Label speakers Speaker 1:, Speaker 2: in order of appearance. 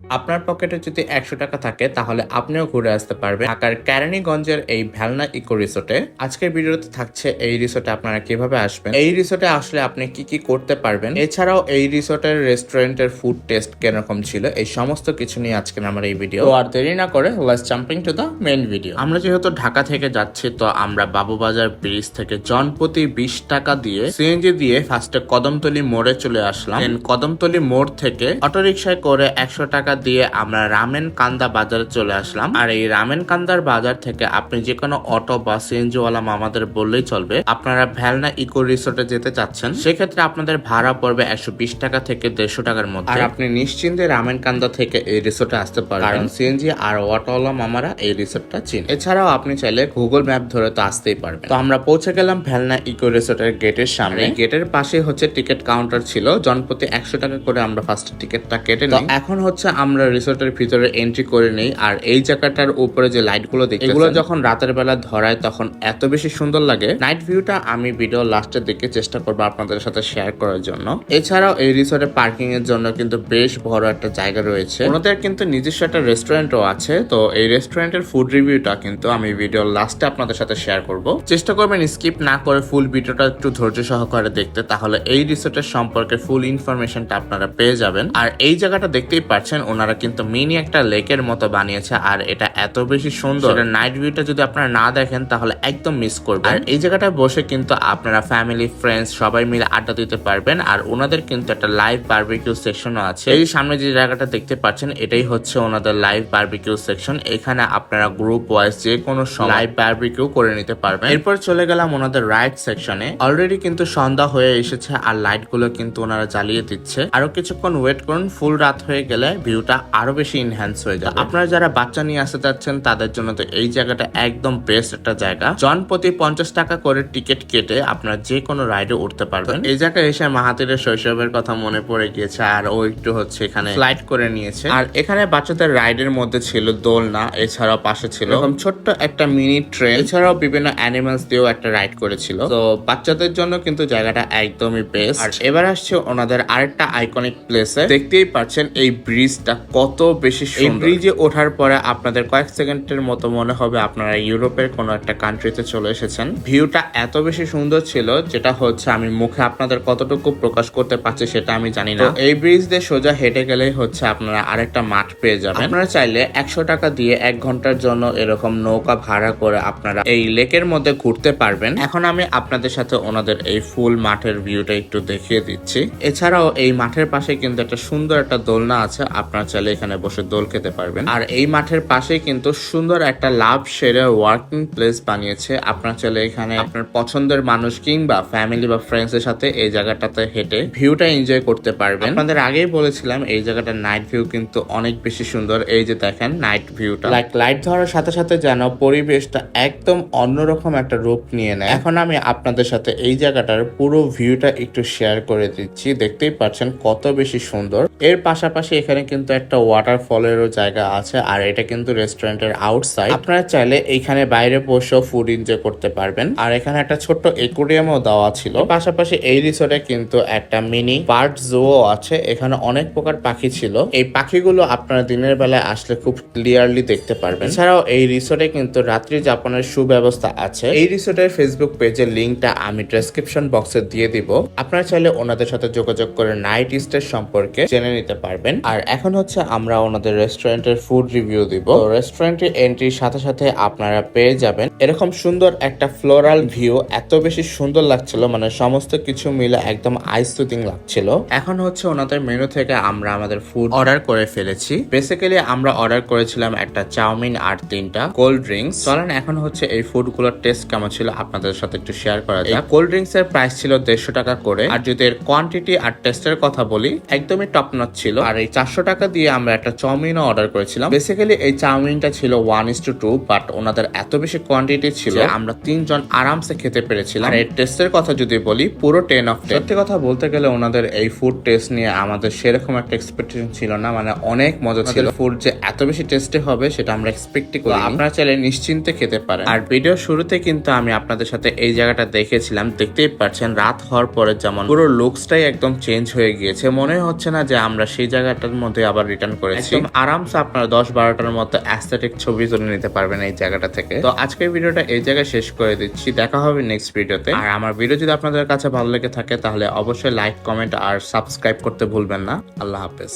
Speaker 1: আপনার পকেটে যদি একশো টাকা থাকে, তাহলে আপনিও ঘুরে আসতে পারবেন ঢাকার ক্যারানীগঞ্জের এই ভ্যালনা ইকো রিসোর্টে। আজকের ভিডিওতে থাকছে এই রিসোর্টে আপনারা কীভাবে আসবেন, এই রিসোর্টে আসলে আপনি কি কি করতে পারবেন, এছাড়াও এই রিসোর্টের রেস্টুরেন্টের ফুড টেস্ট কীরকম ছিল, এই সমস্ত কিছু নিয়ে আজকের আমার এই ভিডিও। আর দেরি না করে let's jumping to the main video আমরা যেহেতু ঢাকা থেকে যাচ্ছি, তো আমরা বাবুবাজার ব্রিজ থেকে জনপ্রতি বিশ টাকা দিয়ে সিএনজি দিয়ে ফার্স্টে কদমতলি মোড়ে চলে আসলাম। কদমতলি মোড় থেকে অটোরিকশায় করে একশো টাকা দিয়ে আমরা রামেন কান্দা বাজারে চলে আসলাম। আর এই রামেন কান্দার বাজার থেকে আপনি যে কোনো অটো বা সিএনজি ওয়ালা মামাদের বললেই চলবে আপনারা ভ্যালনা ইকো রিসোর্টে যেতে চাচ্ছেন সেক্ষেত্রে আপনাদের ভাড়া পড়বে একশো বিশ টাকা থেকে দেড়শো টাকার মধ্যে। আর আপনি নিশ্চিন্তে রামেন কান্দা থেকে এই রিসোর্টে আসতে পারবেন। কারণ সিএনজি আর অটোওয়ালা মামারা এই রিসোর্টটা চিন। এছাড়াও আপনি চাইলে গুগল ম্যাপ ধরে তো আসতেই পারবেন। তো আমরা পৌঁছে গেলাম ভ্যালনা ইকো রিসোর্টের গেটের সামনে। গেটের পাশে হচ্ছে টিকিট কাউন্টার ছিল জনপ্রতি একশো টাকা করে আমরা ফার্স্ট টিকিটটা কেটে নিই। এখন হচ্ছে আমরা রিসোর্টের ভিতরে এন্ট্রি করে নেই আর এই জায়গাটার উপরে যে লাইটগুলো দেখি এগুলো যখন রাতের বেলা ধরায় তখন এত বেশি সুন্দর লাগে। নাইট ভিউটা আমি ভিডিও লাস্টের দিকে চেষ্টা করব আপনাদের সাথে শেয়ার করার জন্য। এছাড়াও এই রিসোর্টে পার্কিং এর জন্য কিন্তু বেশ বড় একটা জায়গা রয়েছে। ওনাদের কিন্তু নিজস্ব একটা রেস্টুরেন্টও আছে তো এই রেস্টুরেন্টের ফুড রিভিউটা কিন্তু আমি ভিডিও লাস্টে আপনাদের সাথে শেয়ার করব। চেষ্টা করবেন স্কিপ না করে ফুল ভিডিওটা একটু ধৈর্য সহকারে দেখতে তাহলে এই রিসোর্টের সম্পর্কে ফুল ইনফরমেশনটা আপনারা পেয়ে যাবেন। আর এই জায়গাটা দেখতেই পাচ্ছেন ওনারা কিন্তু মিনি একটা লেকের মতো বানিয়েছে আর এটা এত বেশি সুন্দর। নাইট ভিউটা যদি আপনারা না দেখেন তাহলে একদম মিস করবেন। আর এই জায়গাটায় বসে কিন্তু আপনারা ফ্যামিলি ফ্রেন্ডস সবাই মিলে আড্ডা দিতে পারবেন আর ওনাদের কিন্তু একটা লাইভ বারবিকিউ সেকশনও আছে। এই সামনে যে জায়গাটা দেখতে পাচ্ছেন এটাই হচ্ছে ওনাদের লাইভ বার্বিকিউ সেকশন এখানে আপনারা গ্রুপ ওয়াইজ যে কোনো লাইভ বারবিকিউ করে নিতে পারবেন। এরপর চলে গেলাম ওনাদের রাইড সেকশনে অলরেডি কিন্তু সন্ধ্যা হয়ে এসেছে আর লাইটগুলো কিন্তু ওনারা জ্বালিয়ে দিচ্ছে। আরও কিছুক্ষণ ওয়েট করুন ফুল রাত হয়ে গেলে ভিউটা আরও বেশি ইনহ্যান্স হয়ে যাবে। আপনারা যারা বাচ্চা নিয়ে আসতে যাচ্ছেন, তাদের জন্য তো এই জায়গাটা একদম বেস্ট একটা জায়গা। জন প্রতি পঞ্চাশ টাকা করে টিকিট কেটে আপনারা যে কোনো রাইডে উঠতে পারবেন। এই জায়গায় এসে মাহাতিরের শৈশবের কথা মনে পড়ে গিয়েছে, আর ও একটু হচ্ছে এখানে ফ্লাইট করে নিয়েছে। আর এখানে বাচ্চাদের রাইডের মধ্যে ছিল দোলনা, এছাড়াও পাশে ছিল এরকম ছোট্ট একটা মিনি ট্রেন এছাড়াও বিভিন্ন অ্যানিমালস দিয়েও একটা রাইড করেছিল। তো বাচ্চাদের জন্য কিন্তু জায়গাটা একদমই বেস্ট আর এবার আসছে ওনাদের আরেকটা আইকনিক প্লেসে দেখতেই পাচ্ছেন এই ব্রিজটা কত বেশি এই ব্রিজে ওঠার পরে আপনাদের কয়েক সেকেন্ডের মতো মনে হবে আপনারা ইউরোপের কোনো একটা কান্ট্রিতে চলে এসেছেন। ভিউটা এত বেশি সুন্দর ছিল যেটা হচ্ছে আমি মুখে আপনাদের কতটুকু প্রকাশ করতে পারছি সেটা আমি জানি না। এই ব্রিজ দিয়ে সোজা হেঁটে গেলেই হচ্ছে আপনারা আরেকটা মাঠ পেয়ে যাবেন। আপনারা চাইলে একশো টাকা দিয়ে এক ঘণ্টার জন্য এরকম নৌকা ভাড়া করে আপনারা এই লেকের মধ্যে ঘুরতে পারবেন। এখন আমি আপনাদের সাথে ওনাদের এই ফুল মাঠের ভিউটা একটু দেখিয়ে দিচ্ছি। এছাড়াও এই মাঠের পাশে কিন্তু একটা সুন্দর একটা দোলনা আছে। আপনারা চাইলে এখানে বসে দোল খেতে পারবেন। আর এই মাঠের পাশে কিন্তু সুন্দর একটা লাভ সেরে ওয়ার্কিং প্লেস বানিয়েছে। আপনারা চাইলে এখানে আপনার পছন্দের মানুষ কিংবা ফ্যামিলি বা ফ্রেন্ডস এর সাথে এই জায়গাটাতে হেঁটে ভিউটা এনজয় করতে পারবেন। আপনাদের আগেই বলেছিলাম, এই জায়গাটার নাইট ভিউ কিন্তু অনেক বেশি সুন্দর। এই যে দেখেন নাইট ভিউটা লাইক লাইট ধরার সাথে সাথে যেন পরিবেশটা একদম অন্যরকম একটা রূপ নিয়ে নেয়। এখন আমি আপনাদের সাথে এই জায়গাটার পুরো ভিউটা একটু শেয়ার করে দিচ্ছি। দেখতেই পাচ্ছেন কত বেশি সুন্দর। এর পাশাপাশি এখানে কিন্তু একটা ওয়াটারফলেরও জায়গা আছে, আর এটা কিন্তু রেস্টুরেন্টের আউটসাইড আপনারা চাইলে এইখানে বাইরে বসেও ফুড এনজয় করতে পারবেন। আর এখানে একটা ছোট্ট একুরিয়ামও দেওয়া ছিল। পাশাপাশি এই রিসোর্টে কিন্তু একটা মিনি পার্ট জুও আছে। এখানে অনেক প্রকার পাখি ছিল। এই পাখিগুলো আপনারা দিনের বেলায় আসলে খুব ক্লিয়ারলি দেখতে পারবেন। এছাড়াও এই রিসোর্টে কিন্তু রাত্রি যাপনের সুব্যবস্থা আছে। এই রিসোর্টের ফেসবুক পেজের লিঙ্কটা আমি ডেসক্রিপশন বক্সে দিয়ে দিব। আপনারা চাইলে ওনাদের সাথে যোগাযোগ করে নাইট স্টে সম্পর্কে জেনে নিতে পারবেন। আর এখন হচ্ছে আমরা ওনাদের রেস্টুরেন্টের ফুড রিভিউ দিব। রেস্টুরেন্টের এন্ট্রির সাথে সাথে আপনারা পেয়ে যাবেন এরকম সুন্দর একটা ফ্লোরাল ভিউ এত বেশি সুন্দর লাগছিল মানে সমস্ত কিছু মিলে একদম আইস সুদিং লাগছিল। এখন হচ্ছে ওনাদের মেনু থেকে আমরা আমাদের ফুড অর্ডার করে ফেলেছি। বেসিক্যালি আমরা অর্ডার করেছিলাম একটা চাউমিন আর তিনটা কোল্ড ড্রিঙ্কস চলেন এখন হচ্ছে এই ফুডগুলোর টেস্ট কেমন ছিল আপনাদের সাথে একটু শেয়ার করা যায় কোল্ড ড্রিঙ্কস এর প্রাইস ছিল দেড়শো টাকা করে। আর যদি এর কোয়ান্টিটি আর টেস্টের কথা বলি, একদমই টপ নট ছিল। আর এই চারশো টাকা দিয়ে আমরা একটা চাউমিনও অর্ডার করেছিলাম। বেসিক্যালি এই চাউমিনটা ছিল one is two two but ওনাদের এত বেশি কোয়ান্টিটি ছিল আমরা তিনজন আরামসে খেতে পেরেছিলাম। এর টেস্টের কথা যদি বলি পুরো টেন অফ টেন সত্যি কথা বলতে গেলে ওনাদের এই ফুড টেস্ট নিয়ে আমাদের সেরকম একটা এক্সপেকটেশন ছিল না মানে অনেক মজা ছিল। ফুড যে এত বেশি টেস্টি হবে সেটা আমরা এক্সপেক্টই করি আপনারা চাইলে নিশ্চিন্তে খেতে পারেন। আর ভিডিও শুরুতে কিন্তু আমি আপনাদের সাথে এই জায়গাটা দেখেছিলাম দেখতেই পাচ্ছেন রাত হওয়ার পরে যেমন পুরো লুকসটাই একদম চেঞ্জ হয়ে গিয়েছে। মনে হচ্ছে না যে আমরা সেই জায়গাটার মধ্যে আবার রিটার্ন করেছি। একদম আরামসে আপনারা দশ বারোটার মতো অ্যাস্থেটিক ছবি তুলে নিতে পারবেন এই জায়গাটা থেকে। তো আজকের ভিডিওটা এই জায়গায় শেষ করে দিচ্ছি। দেখা হবে নেক্সট ভিডিওতে। আর আমার ভিডিও যদি আপনাদের কাছে ভালো লেগে থাকে, তাহলে অবশ্যই লাইক কমেন্ট আর সাবস্ক্রাইব করতে ভুলবেন না। আল্লাহ হাফেজ।